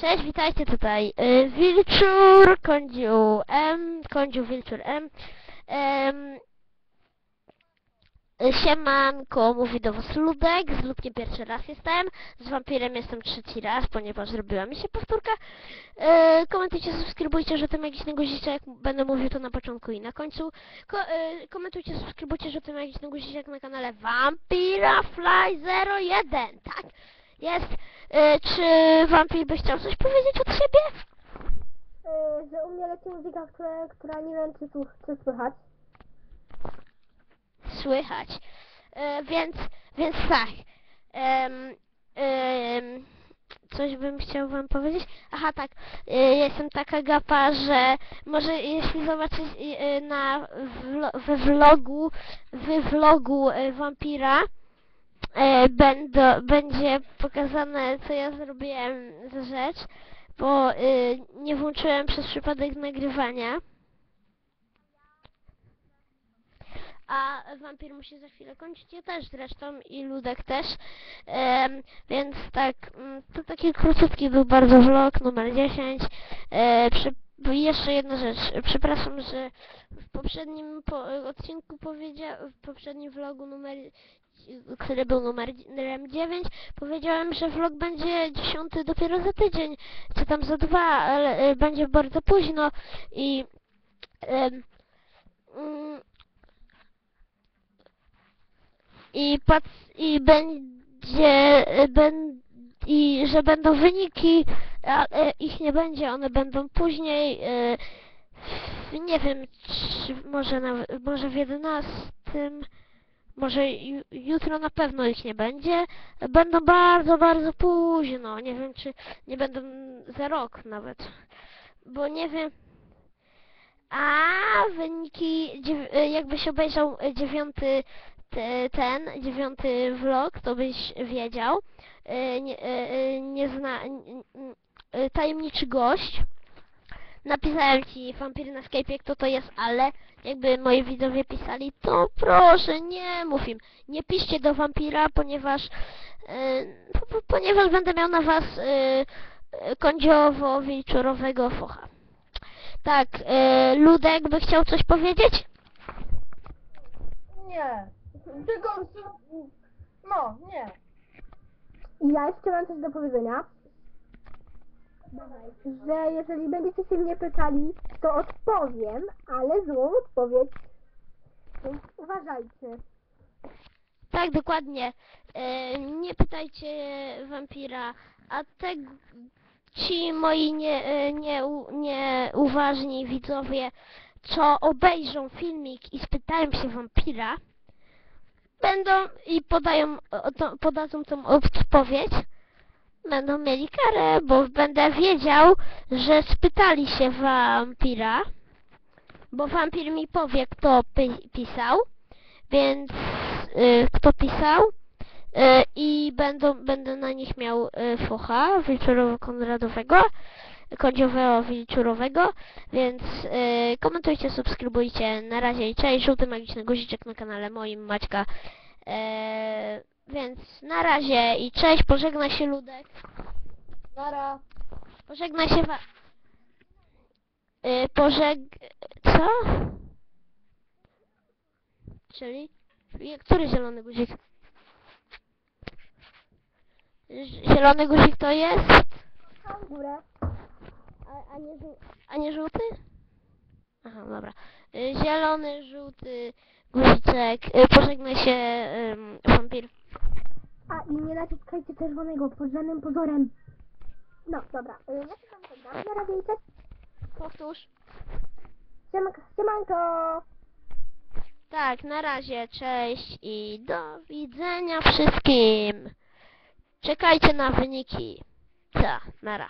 Cześć, witajcie tutaj. Y, Wilczur, M, Kądziu Wilczur M. Em, y, Siemanko, mówi do was Ludek, z Ludkiem pierwszy raz jestem, z Wampirem jestem trzeci raz, ponieważ zrobiła mi się powtórka. E, komentujcie, subskrybujcie, że jakiś negozicie, jak będę mówił to na początku i na końcu. Ko e, komentujcie, subskrybujcie, że jakiś negozicie, jak na kanale Vampira Fly 01, tak? Jest. E, czy Vampir by chciał coś powiedzieć od siebie? Yy, że u mnie leci muzyka, która, która nie wiem, czy, tu, czy słychać. Słychać. E, więc, więc tak. Em, em, coś bym chciał wam powiedzieć. Aha, tak. E, jestem taka gapa, że może jeśli zobaczyć e, na wlo, we vlogu, w vlogu e, Vampira, e, będą, będzie pokazane, co ja zrobiłem za rzecz, bo e, nie włączyłem przez przypadek nagrywania. A wampir musi za chwilę kończyć, ja też zresztą i Ludek też. Em, więc tak, mm, to taki króciutki był bardzo vlog numer 10. E, przy, bo jeszcze jedna rzecz, przepraszam, że w poprzednim po, odcinku powiedziałem, w poprzednim vlogu numer który był numerem 9, powiedziałem, że vlog będzie 10 dopiero za tydzień, czy tam za dwa, ale e, będzie bardzo późno i mm, e, i że będą wyniki, a e, ich nie będzie, one będą później e, nie wiem, może na, może w 11 może ju, jutro na pewno ich nie będzie. Będą bardzo, bardzo późno. Nie wiem, czy nie będą za rok nawet. Bo nie wiem. A wyniki, e, jakbyś obejrzał e, dziewiąty te- ten, dziewiąty vlog, to byś wiedział. Nie, nie zna, tajemniczy gość. Napisałem ci Vampir na Skype'ie, kto to jest, ale jakby moi widzowie pisali, to proszę, nie mów im. Nie piszcie do Vampira, ponieważ po- po- ponieważ będę miał na was e, kądziowo-wilczurowego focha. Tak, e, Ludek by chciał coś powiedzieć? Nie. Tylko... No, nie. Ja jeszcze mam coś do powiedzenia. Że jeżeli będziecie się mnie pytali, to odpowiem, ale złą odpowiedź. Uważajcie. Tak, dokładnie. E, nie pytajcie wampira, a te ci moi nie, e, nie, nieuważni widzowie, co obejrzą filmik i spytają się wampira, będą i podają, podadzą tą odpowiedź, będą mieli karę, bo będę wiedział, że spytali się wampira, bo wampir mi powie, kto pi- pisał, więc y, kto pisał y, i będą, będę na nich miał y, focha wilczurowo-konradowego, kądziowego wilczurowego, więc y, komentujcie, subskrybujcie, na razie i cześć, żółty magiczny guziczek na kanale moim Maćka, e, więc na razie i cześć, pożegna się Ludek, Nara. pożegna się wa... Y, pożeg... co? Czyli? Który zielony guzik? Zielony guzik to jest? Tam górę. A, a, nie, a nie żółty? Aha, dobra. Y, Zielony, żółty guziczek. Y, Pożegnaj się, ym, wampir. A i nie naciskajcie czerwonego pod żadnym pozorem. No, dobra. Y, Ja się tam poddam. Na razie i cześć. Powtórz. Siemanko. Siemanko. Tak, na razie, cześć i do widzenia wszystkim. Czekajcie na wyniki. Ta, nara.